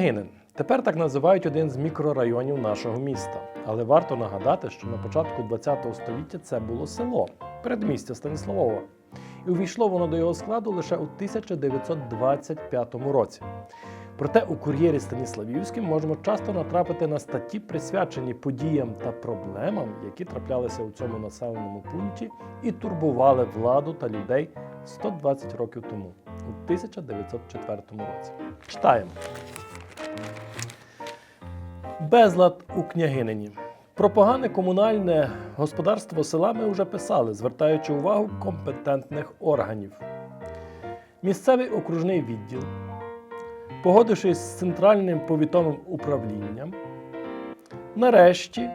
Княгинин. Тепер так називають один з мікрорайонів нашого міста. Але варто нагадати, що на початку ХХ століття це було село, передмістя Станіславова. І увійшло воно до його складу лише у 1925 році. Проте у кур'єрі Станіславівським можемо часто натрапити на статті, присвячені подіям та проблемам, які траплялися у цьому населеному пункті і турбували владу та людей 120 років тому, у 1904 році. Читаємо. Безлад у княгинині. Про погане комунальне господарство села ми вже писали, звертаючи увагу компетентних органів. Місцевий окружний відділ, погодившись з центральним повітовим управлінням, нарешті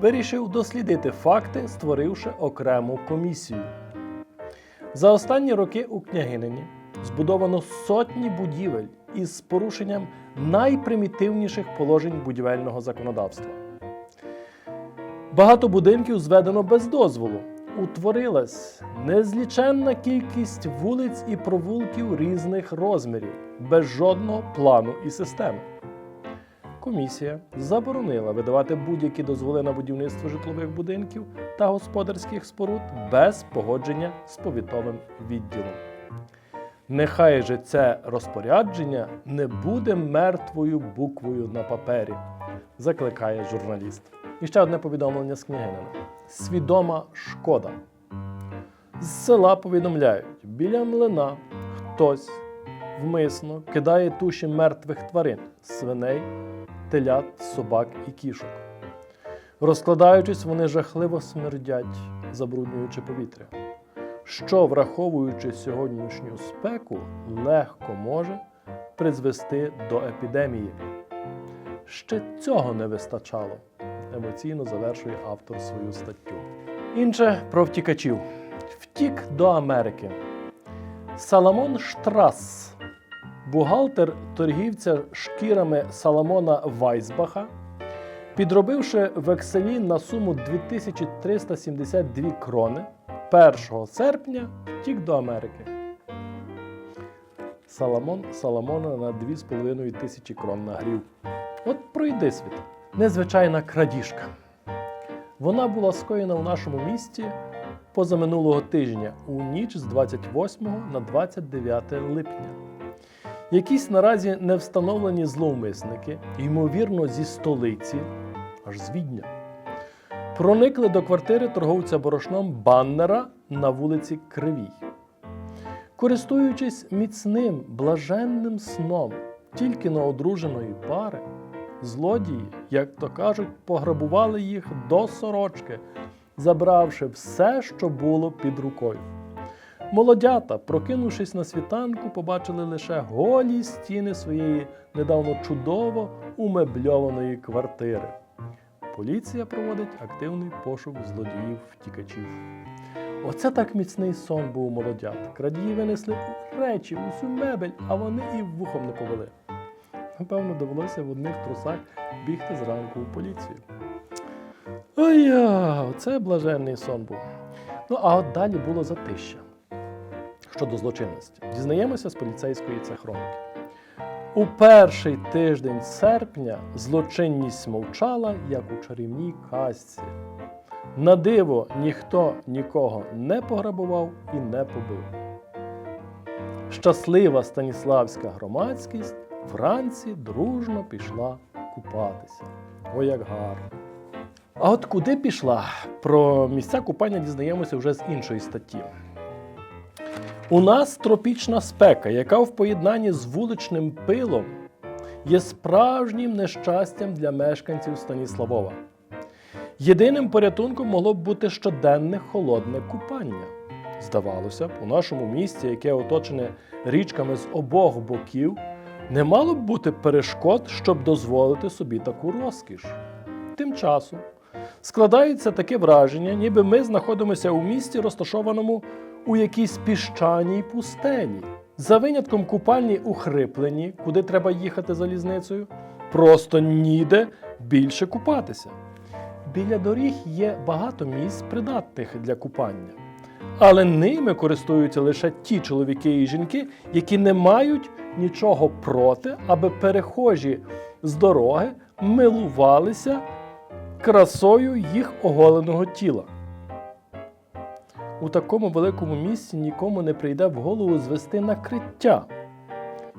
вирішив дослідити факти, створивши окрему комісію. За останні роки у княгинині збудовано сотні будівель із порушенням найпримітивніших положень будівельного законодавства. Багато будинків зведено без дозволу. Утворилась незліченна кількість вулиць і провулків різних розмірів, без жодного плану і системи. Комісія заборонила видавати будь-які дозволи на будівництво житлових будинків та господарських споруд без погодження з повітовим відділом. Нехай же це розпорядження не буде мертвою буквою на папері, закликає журналіст. І ще одне повідомлення з княгинина. Свідома шкода. З села повідомляють, біля млина хтось вмисно кидає туші мертвих тварин свиней, телят, собак і кішок. Розкладаючись, вони жахливо смердять, забруднюючи повітря що, враховуючи сьогоднішню спеку, легко може призвести до епідемії. Ще цього не вистачало, емоційно завершує автор свою статтю. Інше про втікачів. Втік до Америки. Саламон Штрас, бухгалтер торгівця шкірами Саламона Вайсбаха, підробивши векселі на суму 2372 крони, 1 серпня втік до Америки. Саламон Саламона на 2,5 тисячі крон нагрів. От пройди світ. Незвичайна крадіжка. Вона була скоєна в нашому місті позаминулого тижня у ніч з 28 на 29 липня. Якісь наразі не встановлені зловмисники, ймовірно, зі столиці, аж з Відня проникли до квартири торговця борошном Баннера на вулиці Кривій. Користуючись міцним, блаженним сном тільки на одруженої пари, злодії, як то кажуть, пограбували їх до сорочки, забравши все, що було під рукою. Молодята, прокинувшись на світанку, побачили лише голі стіни своєї недавно чудово умебльованої квартири. Поліція проводить активний пошук злодіїв-втікачів. Оце так міцний сон був молодят. Крадії винесли речі, усю мебель, а вони і вухом не повели. Напевно, довелося в одних трусах бігти зранку у поліцію. Ой, оце блаженний сон був. Ну, а от далі було затища. Щодо злочинності. Дізнаємося з поліцейської це хроники. У перший тиждень серпня злочинність мовчала, як у чарівній казці. На диво ніхто нікого не пограбував і не побив. Щаслива станіславська громадськість вранці дружно пішла купатися. О, як гарно! А от куди пішла? Про місця купання дізнаємося вже з іншої статті. У нас тропічна спека, яка в поєднанні з вуличним пилом є справжнім нещастям для мешканців Станіславова. Єдиним порятунком могло б бути щоденне холодне купання. Здавалося б, у нашому місті, яке оточене річками з обох боків, не мало б бути перешкод, щоб дозволити собі таку розкіш. Тим часом складається таке враження, ніби ми знаходимося у місті, розташованому у якійсь піщаній пустелі. За винятком купальні у Хриплені, куди треба їхати залізницею, просто ніде більше купатися. Біля доріг є багато місць, придатних для купання. Але ними користуються лише ті чоловіки і жінки, які не мають нічого проти, аби перехожі з дороги милувалися красою їх оголеного тіла. У такому великому місці нікому не прийде в голову звести накриття,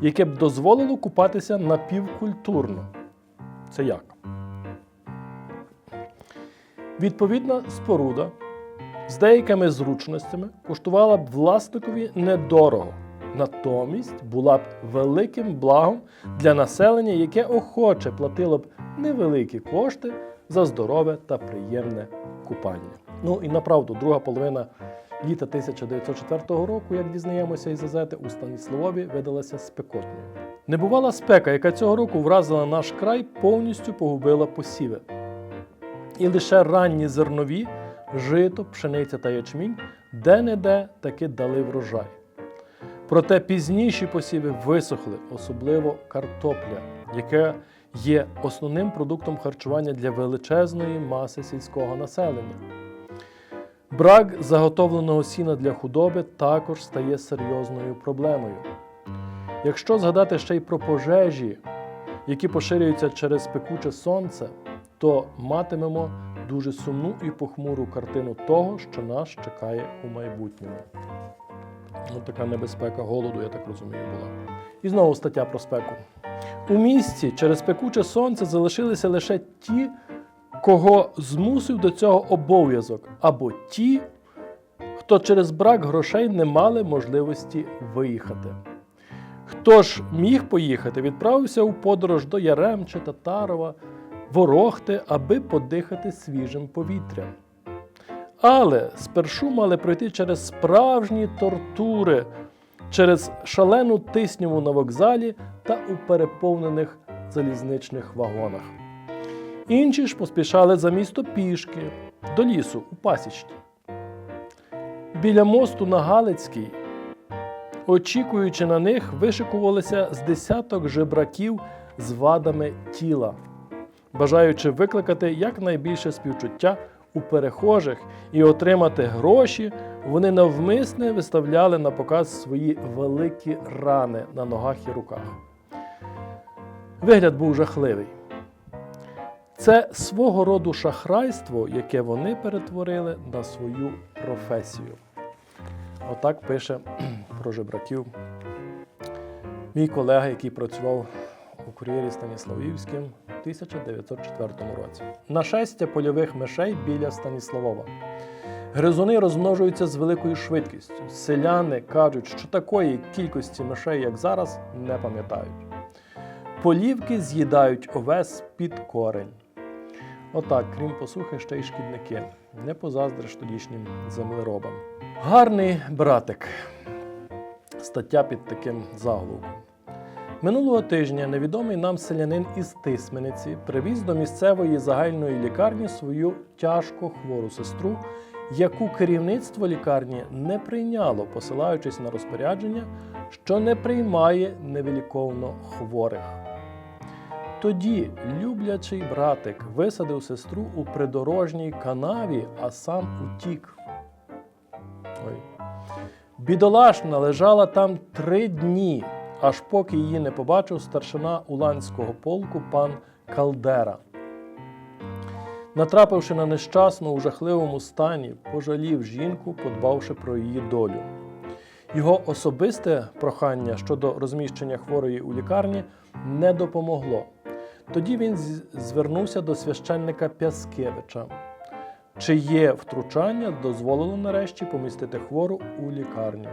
яке б дозволило купатися напівкультурно. Це як? Відповідна споруда з деякими зручностями коштувала б власникові недорого, натомість була б великим благом для населення, яке охоче платило б невеликі кошти за здорове та приємне купання. Ну і направду, друга половина літа 1904 року, як дізнаємося із газети, у Станіславові видалася спекотною. Небувала спека, яка цього року вразила наш край, повністю погубила посіви. І лише ранні зернові, жито, пшениця та ячмінь де-не-де таки дали врожай. Проте пізніші посіви висохли, особливо картопля, яка є основним продуктом харчування для величезної маси сільського населення. Брак заготовленого сіна для худоби також стає серйозною проблемою. Якщо згадати ще й про пожежі, які поширюються через пекуче сонце, то матимемо дуже сумну і похмуру картину того, що нас чекає у майбутньому. Ну, така небезпека голоду, я так розумію, була. І знову стаття про спеку. У місті через пекуче сонце залишилися лише ті, кого змусив до цього обов'язок, або ті, хто через брак грошей не мали можливості виїхати. Хто ж міг поїхати, відправився у подорож до Яремче, Татарова, Ворохти, аби подихати свіжим повітрям. Але спершу мали пройти через справжні тортури, через шалену тисняву на вокзалі та у переповнених залізничних вагонах. Інші ж поспішали за місто пішки, до лісу у пасічні. Біля мосту на Галицькій, очікуючи на них, вишикувалися з десяток жебраків з вадами тіла, бажаючи викликати якнайбільше співчуття у перехожих і отримати гроші, вони навмисне виставляли на показ свої великі рани на ногах і руках. Вигляд був жахливий. Це свого роду шахрайство, яке вони перетворили на свою професію. Отак пише про жебраків мій колега, який працював у кур'єрі Станіславівським у 1904 році. Нашестя польових мишей біля Станіславова. Гризуни розмножуються з великою швидкістю. Селяни кажуть, що такої кількості мишей, як зараз, не пам'ятають. Полівки з'їдають овес під корень. Отак, крім посухи, ще й шкідники. Не позаздриш тодішнім землеробам. Гарний братик. Стаття під таким заголовком. Минулого тижня невідомий нам селянин із Тисмениці привіз до місцевої загальної лікарні свою тяжко хвору сестру, яку керівництво лікарні не прийняло, посилаючись на розпорядження, що не приймає невиліковно хворих. Тоді люблячий братик висадив сестру у придорожній канаві, а сам утік. Ой. Бідолашна лежала там три дні, аж поки її не побачив старшина уланського полку пан Калдера. Натрапивши на нещасну у жахливому стані, пожалів жінку, подбавши про її долю. Його особисте прохання щодо розміщення хворої у лікарні не допомогло. Тоді він звернувся до священника Пяскевича, чиє втручання дозволило нарешті помістити хвору у лікарню.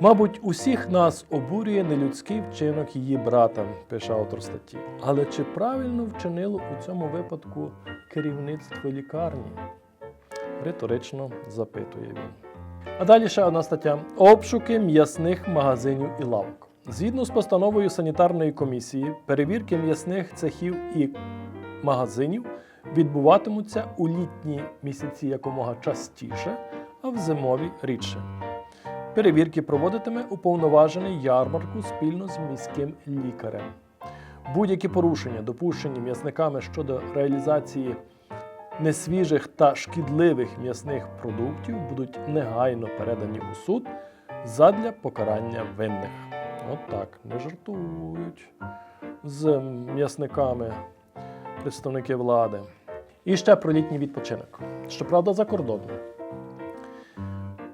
Мабуть, усіх нас обурює нелюдський вчинок її брата, пише автор статті. Але чи правильно вчинило у цьому випадку керівництво лікарні? Риторично запитує він. А далі ще одна стаття: обшуки м'ясних магазинів і лавок. Згідно з постановою санітарної комісії, перевірки м'ясних цехів і магазинів відбуватимуться у літні місяці якомога частіше, а в зимові рідше. Перевірки проводитиме уповноважений ярмарку спільно з міським лікарем. Будь-які порушення, допущені м'ясниками щодо реалізації несвіжих та шкідливих м'ясних продуктів будуть негайно передані у суд задля покарання винних. От так, не жартують з м'ясниками представники влади. І ще про літній відпочинок. Щоправда, за кордоном.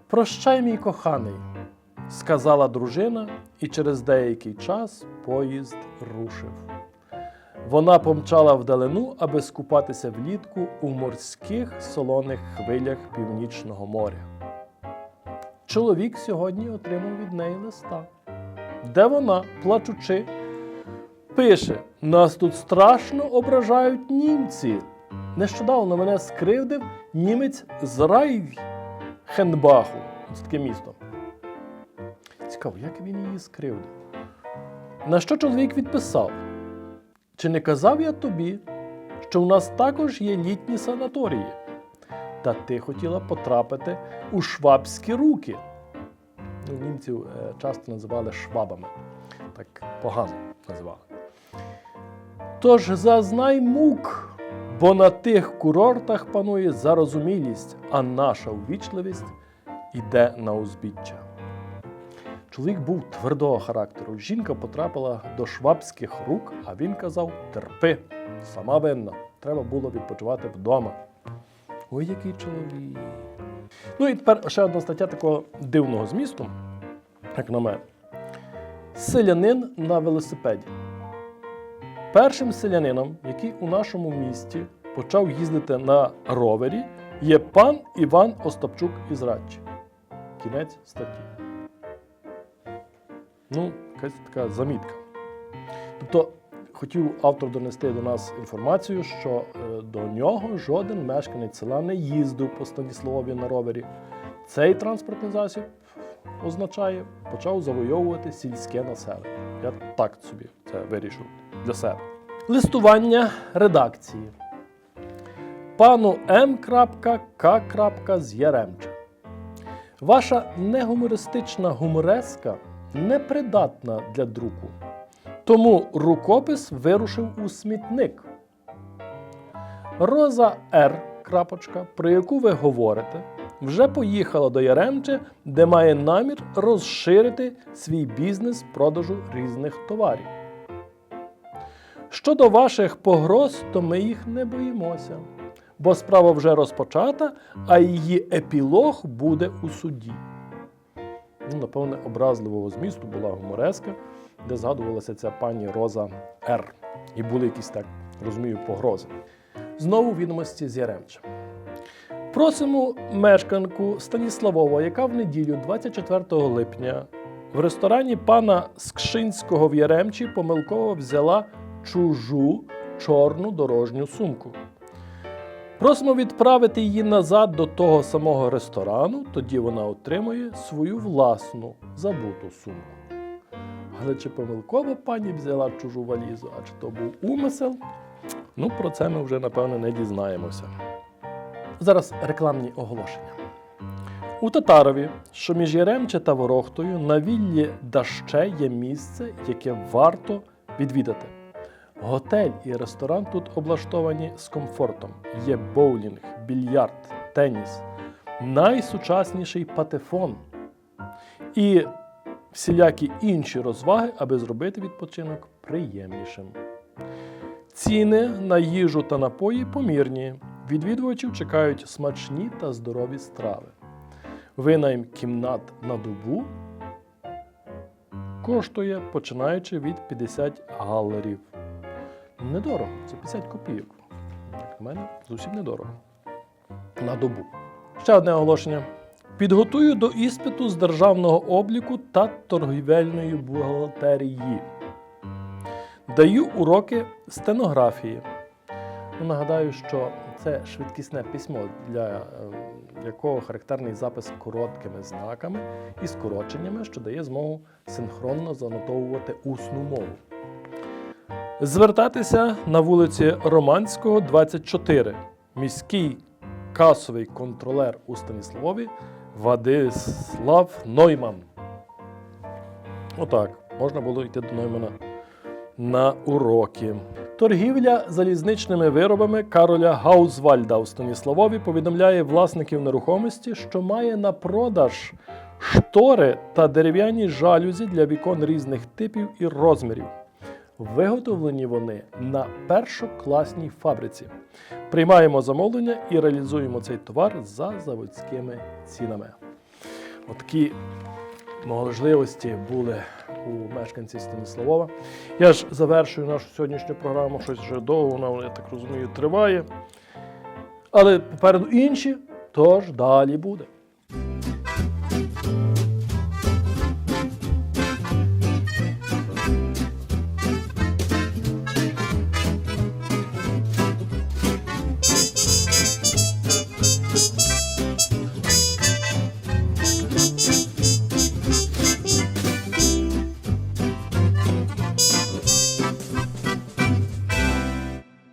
Прощай, мій коханий, сказала дружина, і через деякий час поїзд рушив. Вона помчала вдалину, аби скупатися влітку у морських солоних хвилях північного моря. Чоловік сьогодні отримав від неї листа, де вона, плачучи, пише: Нас тут страшно ображають німці. Нещодавно мене скривдив німець з Райхенбаху. Це таке місто. Цікаво, як він її скривдив. На що чоловік відписав? Чи не казав я тобі, що у нас також є літні санаторії? Та ти хотіла потрапити у швабські руки. Ну, німців е, часто називали швабами. Так погано називали. Тож зазнай мук, бо на тих курортах панує зарозумілість, а наша увічливість іде на узбіччя. Чоловік був твердого характеру. Жінка потрапила до швабських рук, а він казав: терпи, сама винна. Треба було відпочивати вдома. Ой, який чоловік. Ну і тепер ще одна стаття такого дивного змісту, як на мене. Селянин на велосипеді. Першим селянином, який у нашому місті почав їздити на ровері, є пан Іван Остапчук із Радчі. Кінець статті. Ну, якась така замітка. Тобто хотів автор донести до нас інформацію, що е, до нього жоден мешканець села не їздив по Станіславові на ровері. Цей транспортний засіб означає, почав завойовувати сільське населення. Я так собі це вирішив для себе. Листування редакції. Пану М.К. з Яремча. Ваша негумористична гумореска непридатна для друку. Тому рукопис вирушив у смітник. Роза Р. крапочка, про яку ви говорите, вже поїхала до Яремче, де має намір розширити свій бізнес продажу різних товарів. Щодо ваших погроз, то ми їх не боїмося, бо справа вже розпочата, а її епілог буде у суді. Ну, напевне, образливого змісту була гумореска, де згадувалася ця пані Роза Р. І були якісь так, розумію, погрози. Знову відомості з Яремча. Просимо мешканку Станіславова, яка в неділю, 24 липня, в ресторані пана Скшинського в Яремчі помилково взяла чужу чорну дорожню сумку. Просимо відправити її назад до того самого ресторану, тоді вона отримує свою власну забуту сумку. Але чи помилково пані взяла чужу валізу, а чи то був умисел? Ну, про це ми вже, напевно, не дізнаємося. Зараз рекламні оголошення. У Татарові, що між Яремче та Ворохтою, на віллі Даще є місце, яке варто відвідати. Готель і ресторан тут облаштовані з комфортом. Є боулінг, більярд, теніс, найсучасніший патефон і всілякі інші розваги, аби зробити відпочинок приємнішим. Ціни на їжу та напої помірні. Відвідувачів чекають смачні та здорові страви. Винайм кімнат на добу коштує починаючи від 50 галерів. Недорого, це 50 копійок. Як на мене, зовсім недорого. На добу. Ще одне оголошення. Підготую до іспиту з державного обліку та торгівельної бухгалтерії. Даю уроки стенографії. Ну, Нагадаю, що це швидкісне письмо, для е, якого характерний запис короткими знаками і скороченнями, що дає змогу синхронно занотовувати усну мову. Звертатися на вулиці Романського, 24. Міський касовий контролер у Станіславові Вадислав Нойман. Отак, можна було йти до Ноймана на уроки. Торгівля залізничними виробами Кароля Гаузвальда у Станіславові повідомляє власників нерухомості, що має на продаж штори та дерев'яні жалюзі для вікон різних типів і розмірів. Виготовлені вони на першокласній фабриці. Приймаємо замовлення і реалізуємо цей товар за заводськими цінами. Отакі можливості були у мешканців Станіславова. Я ж завершую нашу сьогоднішню програму, щось вже довго, вона, я так розумію, триває. Але попереду інші, тож далі буде.